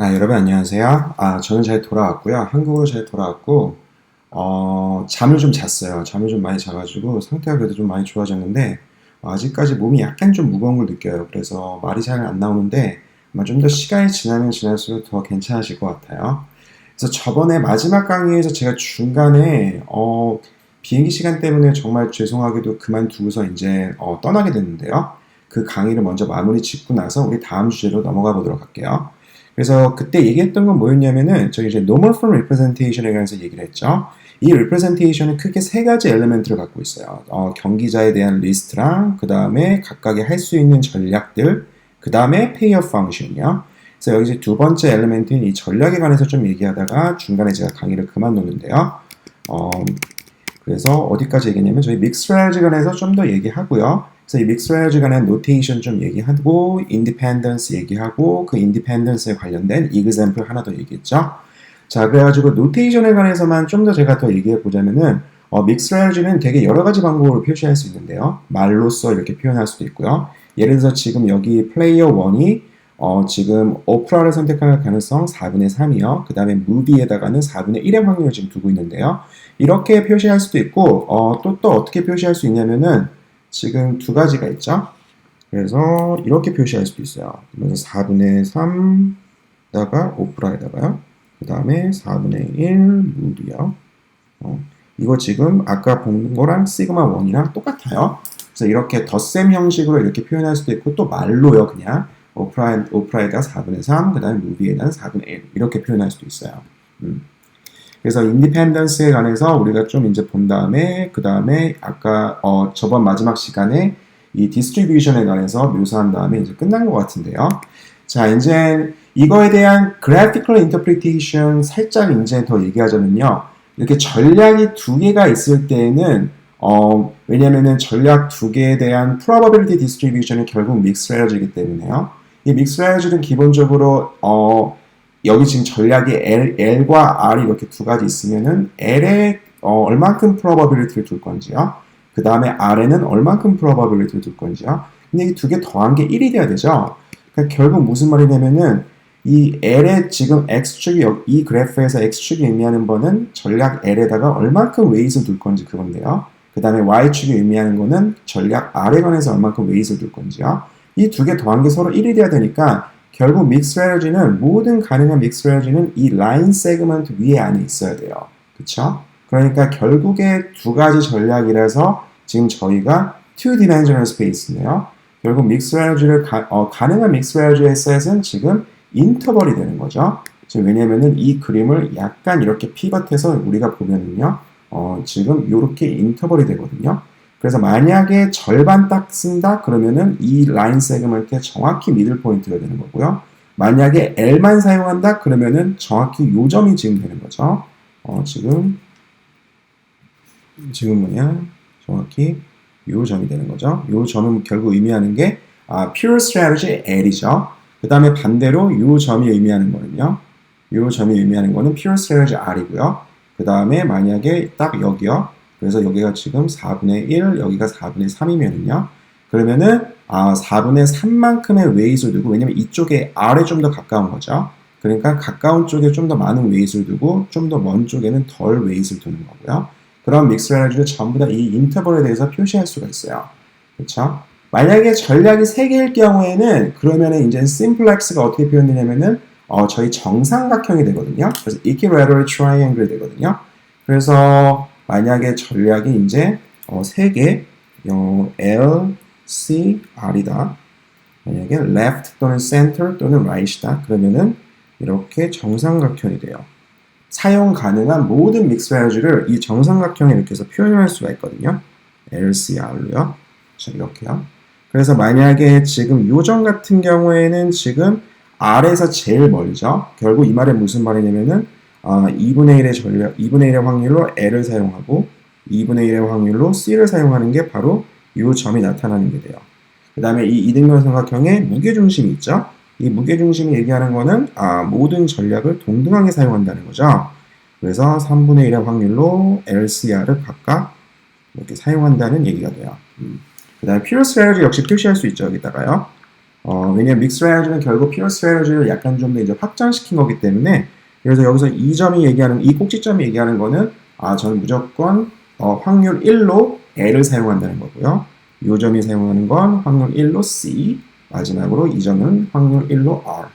아, 여러분 안녕하세요. 아, 저는 잘 돌아왔고요. 한국으로 잘 돌아왔고, 어, 잠을 좀 잤어요. 잠을 좀 많이 자가지고 상태가 그래도 좀 많이 좋아졌는데, 어, 아직까지 몸이 약간 좀 무거운 걸 느껴요. 그래서 말이 잘 안 나오는데, 아마 좀 더 시간이 지나면 지날수록 더 괜찮아질 것 같아요. 그래서 저번에 마지막 강의에서 제가 중간에, 어, 비행기 시간 때문에 정말 죄송하게도 그만두고서 이제, 어, 떠나게 됐는데요. 그 강의를 먼저 마무리 짓고 나서 우리 다음 주제로 넘어가 보도록 할게요. 그래서 그때 얘기했던 건 뭐였냐면은 저희 이제 normal form representation에 관해서 얘기를 했죠. 이 representation은 크게 세 가지 엘리멘트를 갖고 있어요. 어, 경기자에 대한 리스트랑 그 다음에 각각의 할 수 있는 전략들, 그 다음에 payoff function이요. 그래서 여기 이제 두 번째 엘리멘트인 이 전략에 관해서 좀 얘기하다가 중간에 제가 강의를 그만뒀는데요. 어, 그래서 어디까지 얘기했냐면 저희 믹스 strategy 관해서 좀 더 얘기하고요. 그래서 이 믹스 strategy 관한 노테이션 좀 얘기하고 인디펜던스 얘기하고 그 인디펜던스에 관련된 example 하나 더 얘기했죠. 자 그래가지고 노테이션에 관해서만 좀 더 제가 더 얘기해 보자면은 어, 믹스 스트래지는 되게 여러 가지 방법으로 표시할 수 있는데요. 말로써 이렇게 표현할 수도 있고요. 예를 들어서 지금 여기 플레이어 1이 어, 지금 오프라를 선택할 가능성 4분의 3이요. 그 다음에 무비에다가는 4분의 1의 확률을 지금 두고 있는데요. 이렇게 표시할 수도 있고 어, 또, 또 어떻게 표시할 수 있냐면은 지금 두 가지가 있죠. 그래서 이렇게 표시할 수도 있어요. 그래서 4분의 3다가 오프라에다가요. 그 다음에 4분의 1 무비요. 어, 이거 지금 아까 본 거랑 시그마 1이랑 똑같아요. 그래서 이렇게 덧셈 형식으로 이렇게 표현할 수도 있고 또 말로요 그냥 오프라이, 오프라에다 4분의 3, 그 다음에 무비에다는 4분의 1 이렇게 표현할 수도 있어요. 음. 그래서 인디펜던스에 관해서 우리가 좀 이제 본 다음에 그 다음에 아까 어, 저번 마지막 시간에 이 디스트리뷰션에 관해서 묘사한 다음에 이제 끝난 것 같은데요. 자 이제 이거에 대한 graphical interpretation 살짝 이제 더 얘기하자면요. 이렇게 전략이 두 개가 있을 때에는 어, 왜냐면은 전략 두 개에 대한 probability distribution이 결국 믹스 strategy이기 때문에요. 이 믹스 strategy는 기본적으로 어, 여기 지금 전략이 L, L과 R이 이렇게 두 가지 있으면은 L에 어, 얼만큼 probability를 둘 건지요. 그 다음에 R에는 얼만큼 probability를 둘 건지요. 근데 이 두 개 더한 게 1이 돼야 되죠. 그러니까 결국 무슨 말이냐면은 이 L의 지금 X축이 이 그래프에서 X축이 의미하는 거는 전략 L에다가 얼만큼 웨이트를 둘 건지 그건데요. 그 다음에 Y축이 의미하는 거는 전략 R에 관해서 얼만큼 웨이트를 둘 건지요. 이 두 개 더한 게 서로 1이 돼야 되니까 결국 믹스 스트래지는 모든 가능한 믹스 스트래지는 이 라인 세그먼트 위에 안에 있어야 돼요. 그쵸? 그러니까 결국에 두 가지 전략이라서 지금 저희가 two dimensional space인데요. 결국 믹스 스트래지를 어, 가능한 믹스 스트래지의 셋은 지금 인터벌이 되는 거죠. 지금 왜냐면은 이 그림을 약간 이렇게 피벗해서 우리가 보면은요. 어, 지금 이렇게 인터벌이 되거든요. 그래서 만약에 절반 딱 쓴다 그러면은 이 라인 세그먼트의 정확히 미들 포인트가 되는 거고요. 만약에 L만 사용한다 그러면은 정확히 요 점이 지금 되는 거죠. 어, 지금 지금 뭐냐? 정확히 요 점이 되는 거죠. 요 점은 결국 의미하는 게 아, pure strategy L이죠. 그 다음에 반대로 요 점이 의미하는 거는요. 요 점이 의미하는 거는 pure strategy R이고요. 그 다음에 만약에 딱 여기요. 그래서 여기가 지금 4분의 1, 여기가 4분의 3이면은요. 그러면은 아, 4분의 3만큼의 웨이트를 두고 왜냐면 이쪽에 R에 좀 더 가까운 거죠. 그러니까 가까운 쪽에 좀 더 많은 웨이트를 두고 좀 더 먼 쪽에는 덜 웨이트를 두는 거고요. 그런 믹스 에너지를 전부 다 이 인터벌에 대해서 표시할 수가 있어요. 그렇죠? 만약에 전략이 3개일 경우에는 그러면은 이제 심플렉스가 어떻게 표현되냐면은 어, 저희 정삼각형이 되거든요. 그래서 equilateral triangle 되거든요. 그래서 만약에 전략이 이제 어, 3개 어, L, C, R이다. 만약에 left 또는 center 또는 right이다. 그러면은 이렇게 정삼각형이 돼요. 사용 가능한 모든 믹스 에너지를 이 정삼각형에 이렇게 해서 표현할 수가 있거든요. LCR로요. 자, 이렇게요. 그래서 만약에 지금 요점 같은 경우에는 지금 R에서 제일 멀죠. 결국 이 말은 무슨 말이냐면은 어, 2분의 1의 전략, 2분의 1의 확률로 L을 사용하고 2분의 1의 확률로 C를 사용하는 게 바로 이 점이 나타나는 게 돼요. 그 다음에 이 이등변 삼각형에 무게중심이 있죠. 이 무게중심이 얘기하는 거는 아, 모든 전략을 동등하게 사용한다는 거죠. 그래서 3분의 1의 확률로 LCR을 각각 이렇게 사용한다는 얘기가 돼요. 음. 그 다음에 pure strategy 역시 표시할 수 있죠. 여기다가요. 어, 왜냐면 믹스 스트레티는 결국 피어 스트레티를 약간 좀 더 이제 확장시킨 거기 때문에 그래서 여기서 이 점이 얘기하는 이 꼭지점이 얘기하는 거는 아 저는 무조건 어, 확률 1로 L을 사용한다는 거고요. 이 점이 사용하는 건 확률 1로 C 마지막으로 이 점은 확률 1로 R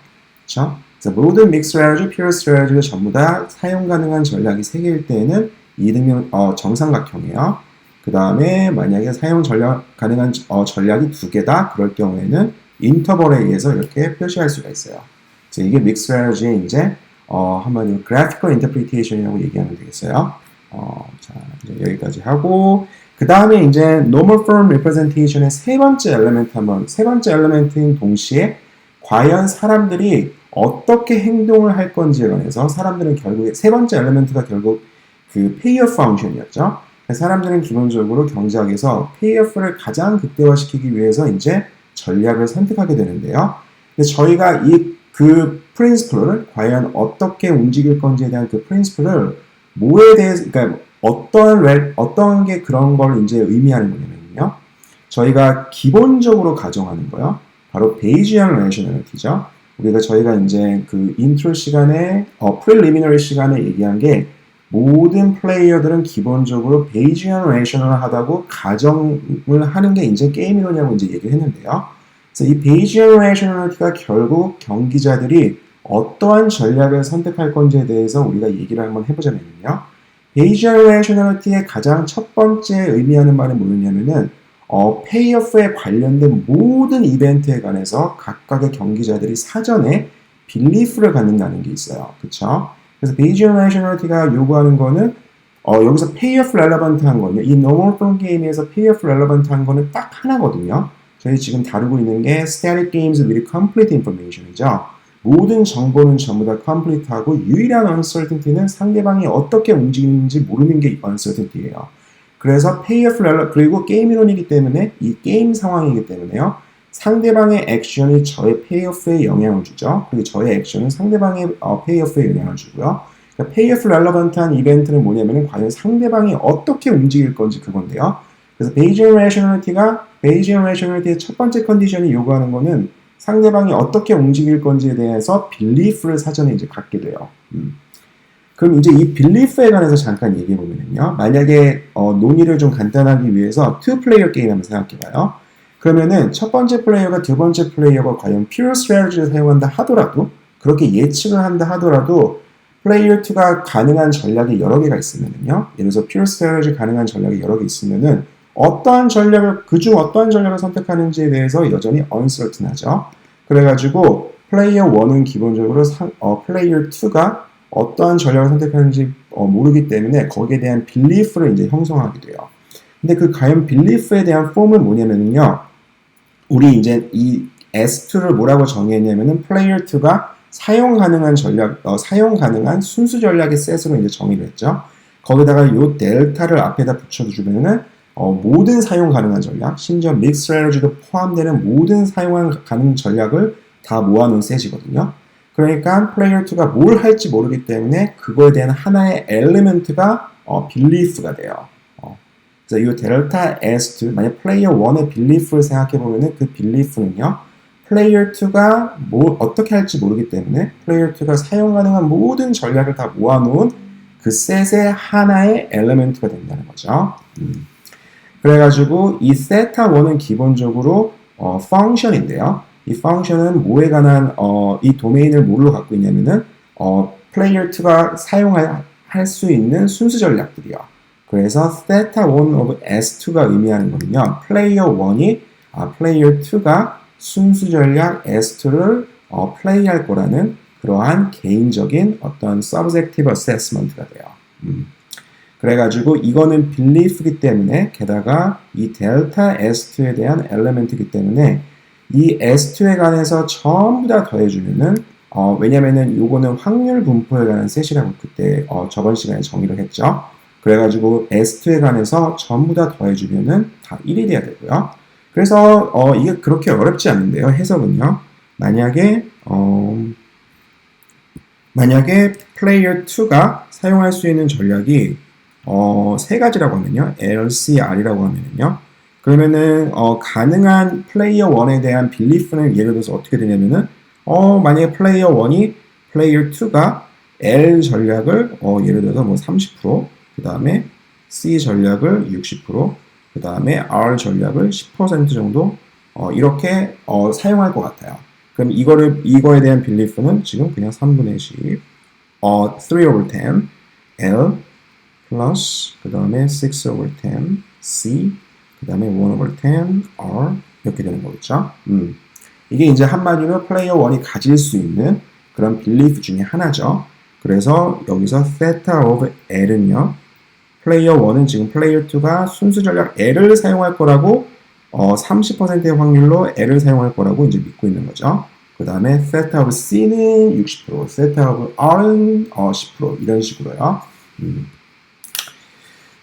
그렇죠? 그래서 모든 믹스 스트레티, 피어 스트레티가 전부 다 사용 가능한 전략이 3개일 때에는 이등변 어, 정삼각형이에요. 그 다음에 만약에 사용 전략 가능한 어, 전략이 두 개다 그럴 경우에는 인터벌에 의해서 이렇게 표시할 수가 있어요. 그래서 이게 믹스 스트레티의 이제 어, 한마디로 graphical interpretation이라고 얘기하면 되겠어요. 어, 자, 이제 여기까지 하고 그 다음에 이제 normal form representation의 세 번째 엘리멘트 한번 세 번째 엘리멘트인 동시에 과연 사람들이 어떻게 행동을 할 건지에 관해서 사람들은 결국에 세 번째 엘리멘트가 결국 그 payoff function이었죠. 사람들은 기본적으로 경제학에서 payoff를 가장 극대화시키기 위해서 이제 전략을 선택하게 되는데요. 근데 저희가 이 그 프린스플을 과연 어떻게 움직일 건지에 대한 그 프린스플을 뭐에 대해서 그러니까 어떤 레, 어떤 게 그런 걸 이제 의미하는 거냐면요. 저희가 기본적으로 가정하는 거요. 바로 베이지안 레이셔널리티죠. 우리가 저희가 이제 그 인트로 시간에 어 프리리미너리 시간에 얘기한 게 모든 플레이어들은 기본적으로 베이지안 레이셔널 하다고 가정을 하는 게 이제 게임이로냐고 이제 얘기를 했는데요. 그래서 이 베이지안 레이셔널리티가 결국 경기자들이 어떠한 전략을 선택할 건지에 대해서 우리가 얘기를 한번 해보자면요. 베이지안 레이셔널리티의 가장 첫 번째 의미하는 말은 뭐였냐면은 어, 페이오프에 관련된 모든 이벤트에 관해서 각각의 경기자들이 사전에 빌리프를 갖는다는 게 있어요. 그쵸? 그래서 베이지안 레이셔널리티가 요구하는 거는 어, 여기서 페이오프 렐러번트한 거는요. 이 노멀 폰 게임에서 페이오프 렐러번트한 거는 딱 하나거든요. 저희 지금 다루고 있는 게 static games with complete information이죠. 모든 정보는 전부 다 complete하고 유일한 uncertainty는 상대방이 어떻게 움직이는지 모르는 게 uncertainty예요. 그래서 payoff 그리고 게임 이론이기 때문에 이 게임 상황이기 때문에요. 상대방의 액션이 저의 payoff에 영향을 주죠. 그리고 저의 액션은 상대방의 어, payoff에 영향을 주고요. 그러니까 payoff relevant한 이벤트는 뭐냐면은 과연 상대방이 어떻게 움직일 건지 그건데요. 그래서 Bayesian rationality가 Bayesian rationality의 첫 번째 컨디션이 요구하는 거는 상대방이 어떻게 움직일 건지에 대해서 빌리프를 사전에 이제 갖게 돼요. 음. 그럼 이제 이 빌리프에 관해서 잠깐 얘기해 보면요. 만약에 어, 논의를 좀 간단하기 위해서 투 플레이어 게임 한번 생각해 봐요. 그러면은 첫 번째 플레이어가 두 번째 플레이어가 과연 pure strategy를 사용한다 하더라도 그렇게 예측을 한다 하더라도 플레이어 2가 가능한 전략이 여러 개가 있으면요. 예를 들어서 pure strategy 가능한 전략이 여러 개 있으면은 어떠한 전략을 그중 어떠한 전략을 선택하는지에 대해서 여전히 uncertain하죠. 그래가지고 플레이어 1은 기본적으로 상, 어, 플레이어 2가 어떠한 전략을 선택하는지 어, 모르기 때문에 거기에 대한 빌리프를 이제 형성하게 돼요. 근데 그 과연 빌리프에 대한 폼은 뭐냐면요. 우리 이제 이 S2를 뭐라고 정의했냐면은 플레이어 2가 사용 가능한 전략, 어, 사용 가능한 순수 전략의 셋으로 이제 정의를 했죠. 거기다가 요 델타를 앞에다 붙여주면은 어, 모든 사용 가능한 전략, 심지어 믹스 스트레지도 포함되는 모든 사용 가능 전략을 다 모아놓은 셋이거든요. 그러니까 플레이어 2가 뭘 할지 모르기 때문에 그거에 대한 하나의 엘리멘트가 어, 빌리프가 돼요. 어. 그래서 이 델타 S2, 만약 플레이어 1의 빌리프를 생각해 보면은 그 빌리프는요, 플레이어 2가 뭐 어떻게 할지 모르기 때문에 플레이어 2가 사용 가능한 모든 전략을 다 모아놓은 그 셋의 하나의 엘리멘트가 된다는 거죠. 음. 그래가지고 이 세타 1은 기본적으로 어, 펑션인데요. 이 펑션은 뭐에 관한 어, 이 도메인을 뭘로 갖고 있냐면은 어, 플레이어 2가 사용할 수 있는 순수 전략들이요. 그래서 theta 1 of S2가 의미하는 거는요. 플레이어 1이 아, 플레이어 2가 순수 전략 S2를 어, 플레이할 거라는 그러한 개인적인 어떤 subjective assessment가 돼요. 음. 그래가지고 이거는 belief이기 때문에 게다가 이 델타 S2에 대한 엘리멘트이기 때문에 이 S2에 관해서 전부 다 더해주면은 어, 왜냐면은 요거는 확률 분포에 관한 셋이라고 그때 어, 저번 시간에 정의를 했죠. 그래가지고 S2에 관해서 전부 다 더해주면은 다 1이 돼야 되고요. 그래서 어, 이게 그렇게 어렵지 않은데요. 해석은요. 만약에 어, 만약에 플레이어 2가 사용할 수 있는 전략이 어, 세 가지라고 하면요. LCR이라고 하면요. 그러면은 어, 가능한 플레이어 1에 대한 빌리프는 예를 들어서 어떻게 되냐면은 어, 만약에 플레이어 1이 플레이어 2가 L 전략을 어, 예를 들어서 뭐 30%, 그 다음에 C 전략을 60%, 그 다음에 R 전략을 10% 정도 어, 이렇게 어, 사용할 것 같아요. 그럼 이거를 이거에 대한 빌리프는 지금 그냥 3분의 10, 어, 3 over 10, L 플러스 그 다음에 6 over 10, C 그 다음에 1 over 10, R 이렇게 되는 거겠죠. 음. 이게 이제 한마디로 플레이어 1이 가질 수 있는 그런 빌리프 중에 하나죠. 그래서 여기서 theta of L은요. 플레이어 1은 지금 플레이어 2가 순수 전략 L을 사용할 거라고 어, 30%의 확률로 L을 사용할 거라고 이제 믿고 있는 거죠. 그 다음에 theta of C는 60%, theta of R은 어, 10% 이런 식으로요. 음.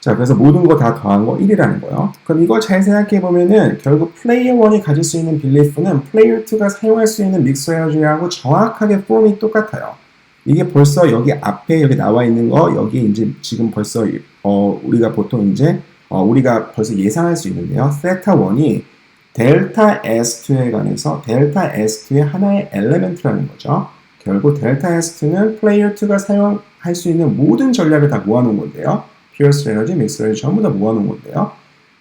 자, 그래서 모든 거 다 더한 거 1이라는 거예요. 그럼 이걸 잘 생각해 보면은 결국 플레이어 1이 가질 수 있는 빌리프는 플레이어 2가 사용할 수 있는 믹스 에너지하고 정확하게 폼이 똑같아요. 이게 벌써 여기 앞에 여기 나와 있는 거 여기 이제 지금 벌써 어 우리가 보통 이제 어 우리가 벌써 예상할 수 있는데요. 세타 1이 델타 S2에 관해서 델타 S2의 하나의 엘레멘트라는 거죠. 결국 델타 S2는 플레이어 2가 사용할 수 있는 모든 전략을 다 모아놓은 건데요. 피어스 에너지, 믹스 에너지 전부 다 모아놓은 건데요.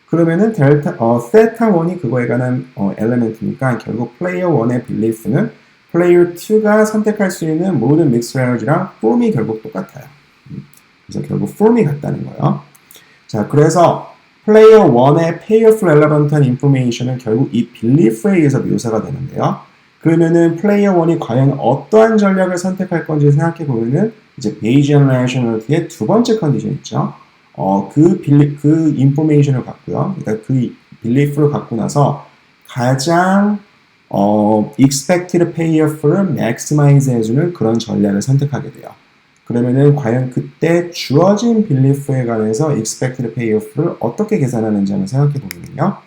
그러면은 델타, 어, 세타 1이 그거에 관한 어, 엘레멘트니까 결국 플레이어 1의 빌리프는 플레이어 2가 선택할 수 있는 모든 믹스 에너지랑 폼이 결국 똑같아요. 음, 그래서 결국 폼이 같다는 거예요. 자, 그래서 플레이어 1의 payoff relevant한 information은 결국 이 빌리프에 의해서 묘사가 되는데요. 그러면은 플레이어 1이 과연 어떠한 전략을 선택할 건지 생각해 보면은 이제 베이지안 레이셔널티의 두 번째 컨디션 있죠. 어, 그 빌리, 그 인포메이션을 갖고요. 그러니까 그 빌리프를 갖고 나서 가장 어, expected payoff를 maximize 해주는 그런 전략을 선택하게 돼요. 그러면은 과연 그때 주어진 빌리프에 관해서 expected payoff를 어떻게 계산하는지 한번 생각해 보면요.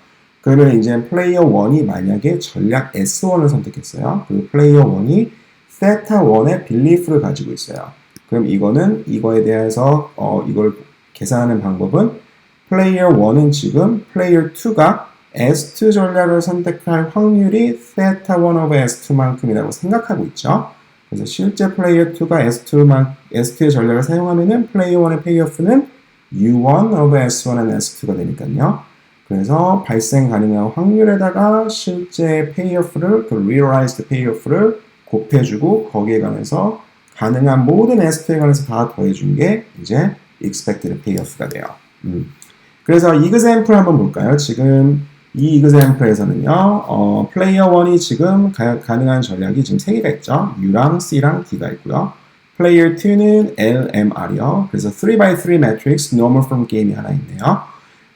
그러면 이제 플레이어 1이 만약에 전략 S1을 선택했어요. 그리고 플레이어 1이 세타 1의 빌리프를 가지고 있어요. 그럼 이거는 이거에 대해서 어, 이걸 계산하는 방법은 플레이어 1은 지금 플레이어 2가 S2 전략을 선택할 확률이 theta 1 of S2만큼이라고 생각하고 있죠. 그래서 실제 플레이어 2가 S2만, S2의 전략을 사용하면은 플레이어 1의 페이오프는 U1 of S1 and S2가 되니까요. 그래서 발생 가능한 확률에다가 실제 페이오프를, 그 realized 페이오프를 곱해주고 거기에 관해서 가능한 모든 S2에 관해서 다 더해준 게 이제 expected payoff가 돼요. 음. 그래서 example 한번 볼까요? 지금 이 example에서는요, 어, 플레이어 1이 지금 가, 능한 전략이 지금 3개가 있죠. U랑 C랑 D가 있고요. 플레이어 2는 L, M, R이요. 그래서 3x3 matrix normal form game이 하나 있네요.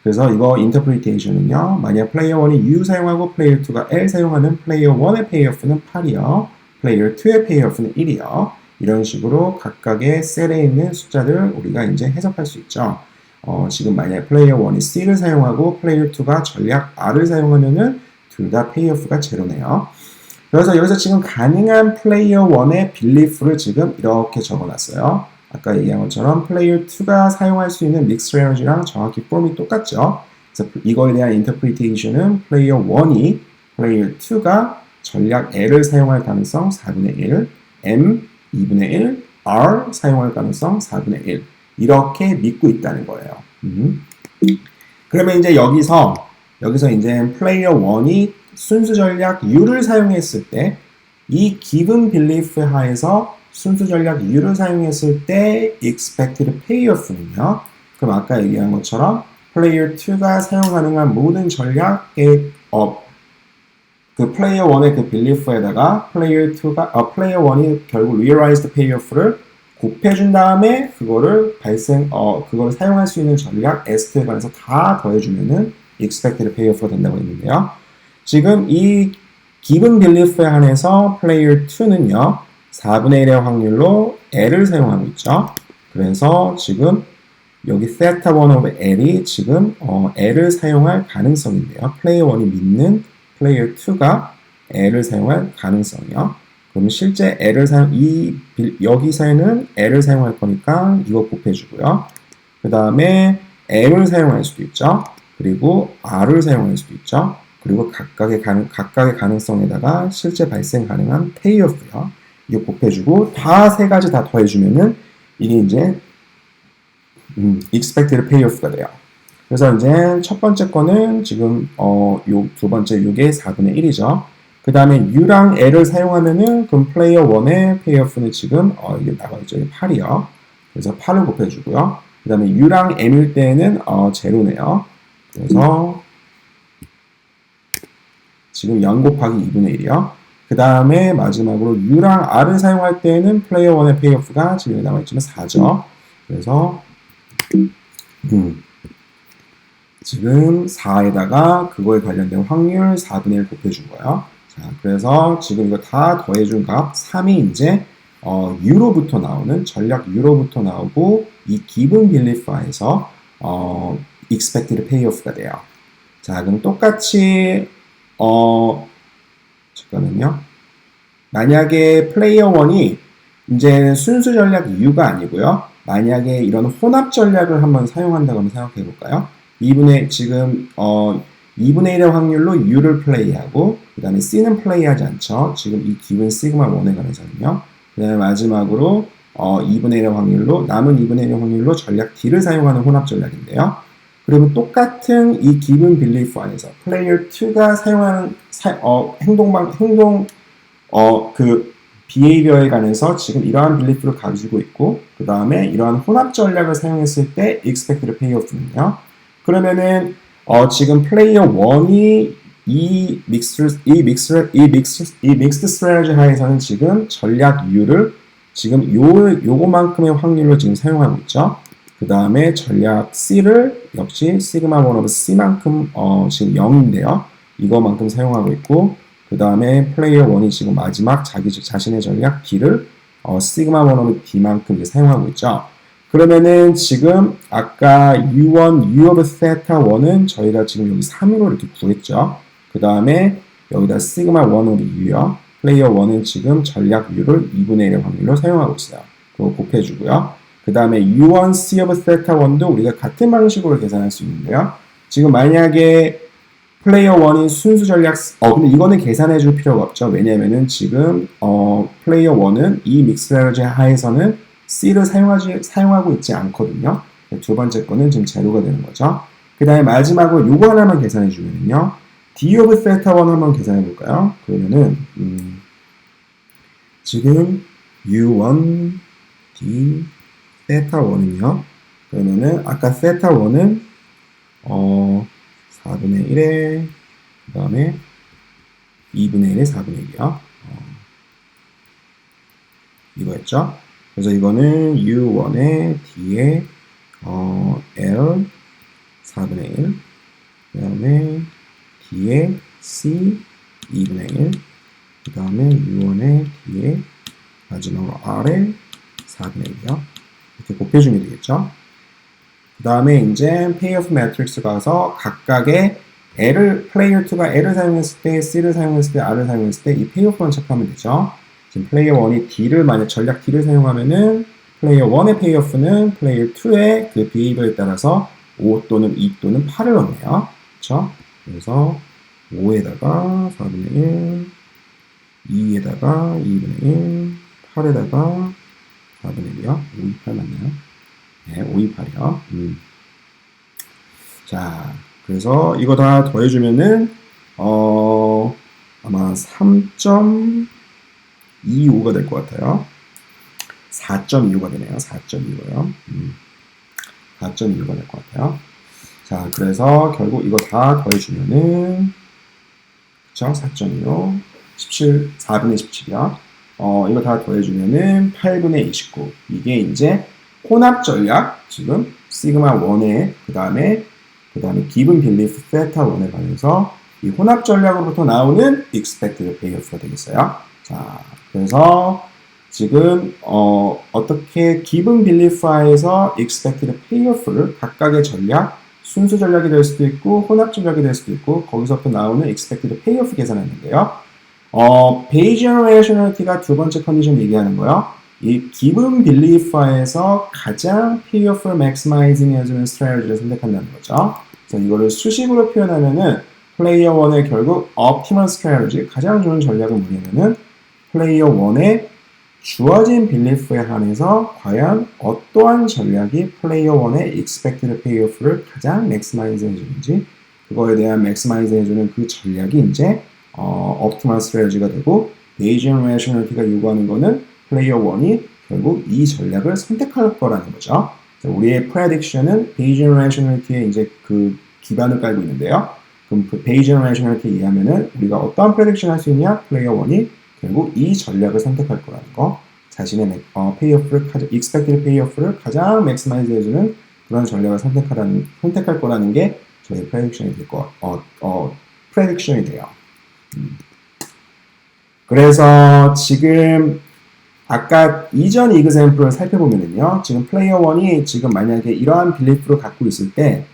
그래서 이거 인터프리테이션은요, 만약 플레이어 1이 U 사용하고 플레이어 2가 L 사용하면 플레이어 1의 페이오프는 8이요. 플레이어 2의 페이오프는 1이요. 이런 식으로 각각의 셀에 있는 숫자들 우리가 이제 해석할 수 있죠. 어, 지금 만약 플레이어 1이 C를 사용하고 플레이어 2가 전략 R을 사용하면은 둘 다 페이오프가 제로네요. 그래서 여기서 지금 가능한 플레이어 1의 빌리프를 지금 이렇게 적어놨어요. 아까 얘기한 것처럼 플레이어 2가 사용할 수 있는 믹스 에너지랑 정확히 폼이 똑같죠. 그래서 이거에 대한 인터프리테이션은 플레이어 1이 플레이어 2가 전략 L을 사용할 가능성 4분의 1, M 2분의 1, R 사용할 가능성 4분의 1 이렇게 믿고 있다는 거예요. 음. 그러면 이제 여기서 여기서 이제 플레이어 1이 순수 전략 U를 사용했을 때 이 기본 빌리프 하에서 순수 전략 U를 사용했을 때 expected payoff는요. 그럼 아까 얘기한 것처럼 플레이어 2가 사용 가능한 모든 전략의 어, 그 플레이어 1의 그 빌리프에다가 플레이어 2가 어, 플레이어 1이 결국 realized payoff를 곱해준 다음에 그거를 발생 어 그걸 사용할 수 있는 전략 S2에 관해서 다 더해주면은 expected payoff가 된다고 했는데요. 지금 이 given belief에 한해서 player 2는요 4분의 1의 확률로 L을 사용하고 있죠. 그래서 지금 여기 theta 1 of L이 지금 어, L을 사용할 가능성인데요. player 1이 믿는 플레이어 2가 L을 사용할 가능성이요. 그럼 실제 L을 사용, 이, 여기서는 L을 사용할 거니까 이거 곱해주고요. 그 다음에 M을 사용할 수도 있죠. 그리고 R을 사용할 수도 있죠. 그리고 각각의 가능, 각각의 가능성에다가 실제 발생 가능한 payoff요. 이거 곱해주고 다 세 가지 다 더해주면은 이게 이제 음, expected payoff가 돼요. 그래서 이제 첫 번째 거는 지금 어, 요 두 번째 요게 4분의 1이죠. 그 다음에 U랑 L을 사용하면은 그럼 플레이어 1의 payoff는 지금 어, 이게 나가 있죠. 이게 8이요. 그래서 8을 곱해주고요. 그 다음에 U랑 M일 때는 어, 제로네요. 그래서 지금 0 곱하기 2분의 1이요. 그 다음에 마지막으로 U랑 R을 사용할 때는 플레이어 1의 페이오프가 지금 남아있지만 4죠. 그래서 음, 지금 4에다가 그거에 관련된 확률 4분의 1 곱해준 거예요. 자, 그래서 지금 이거 다 더해준 값 3이 이제 어, U로부터 나오는 전략 U로부터 나오고 이 기본 빌리파에서 어, expected payoff가 돼요. 자, 그럼 똑같이 어 잠깐만요. 만약에 플레이어 1이 이제 순수 전략 U가 아니고요. 만약에 이런 혼합 전략을 한번 사용한다고 한번 생각해 볼까요? 2분의 지금 어 2분의 1의 확률로 U를 플레이하고 그 다음에 C는 플레이하지 않죠. 지금 이 기본 시그마 1에 관해서는요. 그 다음에 마지막으로 어 2분의 1의 확률로 남은 2분의 1의 확률로 전략 D를 사용하는 혼합 전략인데요. 그리고 똑같은 이 기본 빌리프 안에서 플레이어 2가 사용하는 사, 어, 행동방 행동 어 그 비헤이비어에 관해서 지금 이러한 빌리프를 가지고 있고 그 다음에 이러한 혼합 전략을 사용했을 때 expected payoff는요. 그러면은 어, 지금 플레이어 1이 이 믹스 이 믹스 이 믹스 이 믹스드 스트레지 하에서는 지금 전략 U를 지금 요 요거만큼의 확률로 지금 사용하고 있죠. 그 다음에 전략 C를 역시 시그마 1 오브 C만큼 어, 지금 0인데요. 이거만큼 사용하고 있고 그 다음에 플레이어 1이 지금 마지막 자기 자신의 전략 D를 어, 시그마 1 오브 D만큼 사용하고 있죠. 그러면은 지금 아까 U1, U of theta 1은 저희가 지금 여기 3으로 이렇게 구했죠. 그 다음에 여기다 시그마 1 오브 U요. 플레이어 1은 지금 전략 U를 2분의 1의 확률로 사용하고 있어요. 그거 곱해주고요. 그 다음에 U1 C of theta 1도 우리가 같은 방식으로 계산할 수 있는데요. 지금 만약에 플레이어 1이 순수 전략, 어, 근데 이거는 계산해 줄 필요가 없죠. 왜냐면은 지금, 어, 플레이어 1은 이 믹스레지 하에서는 C를 사용하지, 사용하고 있지 않거든요. 두 번째 거는 지금 제로가 되는 거죠. 그 다음에 마지막으로 요거 하나만 계산해 주면은요. D of theta 1 한번 계산해 볼까요? 그러면은, 음, 지금 U1, D, 세타 1은요. 그러면은 아까 세타 1은 어 4분의 1에 그 다음에 2분의 1에 4분의 1이요. 어, 이거였죠. 그래서 이거는 U1에 D에 어, L 4분의 1, 그 다음에 D에 C 2분의 1, 그 다음에 U1에 D에 마지막으로 R에 4분의 1이요. 이렇게 곱해주면 되겠죠. 그 다음에 이제 payoff matrix 가서 각각의 L을, 플레이어 2가 L을 사용했을 때, C를 사용했을 때, R을 사용했을 때이 payoff만 체크하면 되죠. 지금 플레이어 1이 D를 만약 전략 D를 사용하면은 플레이어 1의 payoff는 플레이어 2의 그 behavior에 따라서 5 또는 2 또는 8을 넣네요. 그렇죠? 그래서 5에다가 4분의 1, 2에다가 2분의 1, 8에다가 4분의 1이요? 528 맞나요? 네, 528이요. 음. 자, 그래서 이거 다 더해주면은, 어, 아마 3.25가 될 것 같아요. 4.25가 되네요. 4.25요. 음. 4.25가 될 것 같아요. 자, 그래서 결국 이거 다 더해주면은, 그쵸? 4.25, 17, 4분의 17이요. 어, 이거 다 더해주면은 8분의 29. 이게 이제 혼합 전략, 지금 시그마 1에, 그 다음에, 그 다음에 기본 빌리프 세타 1에 관해서 이 혼합 전략으로부터 나오는 expected payoff가 되겠어요. 자, 그래서 지금, 어, 어떻게 기본 빌리프에서 expected payoff를 각각의 전략, 순수 전략이 될 수도 있고, 혼합 전략이 될 수도 있고, 거기서부터 나오는 expected payoff 계산했는데요. 어, Rationality가 두 번째 컨디션 얘기하는 거요. 이 기본 빌리프에서 가장 payoff를 maximizing 해주는 스트레이지를 선택한다는 거죠. 그래서 이거를 수식으로 표현하면은 플레이어 1의 결국 optimal strategy 가장 좋은 전략은 뭐냐면은 플레이어 1의 주어진 빌리프에 한해서 과연 어떠한 전략이 플레이어 1의 expected payoff를 가장 maximize 해주는지 그거에 대한 maximize 해주는 그 전략이 이제 어, optimal strategy가 되고 Bayesian rationality가 요구하는 거는 플레이어 1이 결국 이 전략을 선택할 거라는 거죠. 우리의 prediction은 Bayesian rationality에 이제 그 기반을 깔고 있는데요. 그럼 그 Bayesian rationality 이해하면은 우리가 어떠한 prediction 할 수 있냐? 플레이어 1이 결국 이 전략을 선택할 거라는 거. 자신의 맥- 어, payoff를 가장, expected payoff를 가장 maximize 해주는 그런 전략을 선택하라는, 선택할 거라는 게 저희 prediction이 될 거, 어, 어, prediction이 돼요. 음. 그래서 지금 아까 이전 이그샘플을 살펴보면은요, 지금 플레이어 1이 지금 만약에 이러한 빌리프를 갖고 있을 때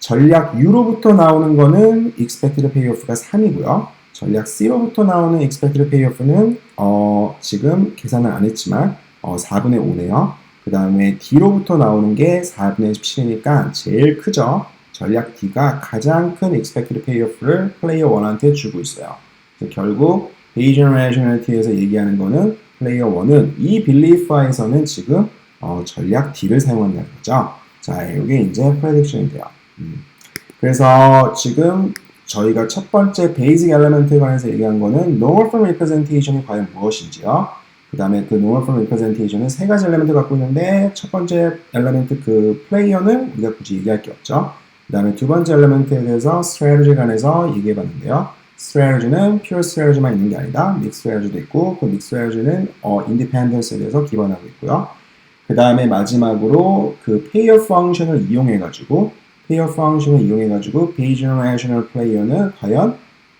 전략 U로부터 나오는 거는 expected payoff가 3이고요. 전략 C로부터 나오는 expected payoff는 어, 지금 계산을 안 했지만 어, 4분의 5네요. 그 다음에 D로부터 나오는 게 4분의 17이니까 제일 크죠. 전략 D가 가장 큰 expected payoff를 플레이어 1한테 주고 있어요. 결국 Bayesian Rationality에서 얘기하는 거는 플레이어 1은 이 빌리프에서는 지금 어, 전략 D를 사용한다는 거죠. 자, 이게 이제 돼요. 음. 그래서 지금 저희가 첫 번째 베이직 엘리먼트에 관해서 얘기한 거는 normal form representation이 과연 무엇인지요. 그 다음에 그 normal form representation은 세 가지 엘리먼트 갖고 있는데 첫 번째 엘리먼트 그 플레이어는 우리가 굳이 얘기할 게 없죠. 그 다음에 두 번째 엘리먼트에 대해서 strategy 관해서 얘기해 봤는데요. strategy는 pure strategy만 있는 게 아니다. mixed strategy도 있고 그 mixed strategy는 어, independence에 대해서 기반하고 있고요. 그 다음에 마지막으로 그 payoff function을 이용해 가지고 payoff function을 이용해 가지고 Bayesian rational player는 과연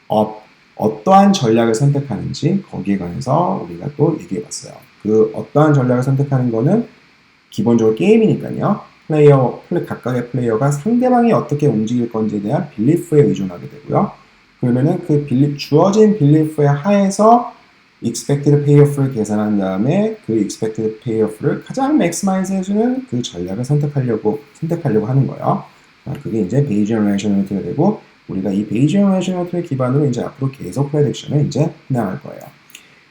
어, 어떠한 전략을 선택하는지 거기에 관해서 우리가 또 얘기해 봤어요. 그 어떠한 전략을 선택하는 거는 기본적으로 게임이니까요. 플레이어, 플레, 각각의 플레이어가 상대방이 어떻게 움직일 건지에 대한 빌리프에 의존하게 되고요. 그러면은 그 빌리, 주어진 빌리프에 하에서 expected payoff를 계산한 다음에 그 expected payoff를 가장 maximize 해주는 그 전략을 선택하려고, 선택하려고 하는 거예요. 자, 그게 이제 Bayesian rationality가 되고, 우리가 이 Bayesian rationality를 기반으로 이제 앞으로 계속 prediction을 이제 해나갈 거예요.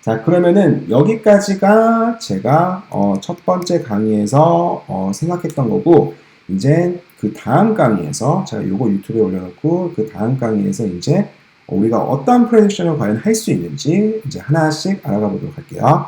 자, 그러면은 여기까지가 제가 어, 첫 번째 강의에서 어, 생각했던 거고, 이제 그 다음 강의에서 제가 요거 유튜브에 올려놓고 그 다음 강의에서 이제 우리가 어떤 프레딕션을 과연 할 수 있는지 이제 하나씩 알아가 보도록 할게요.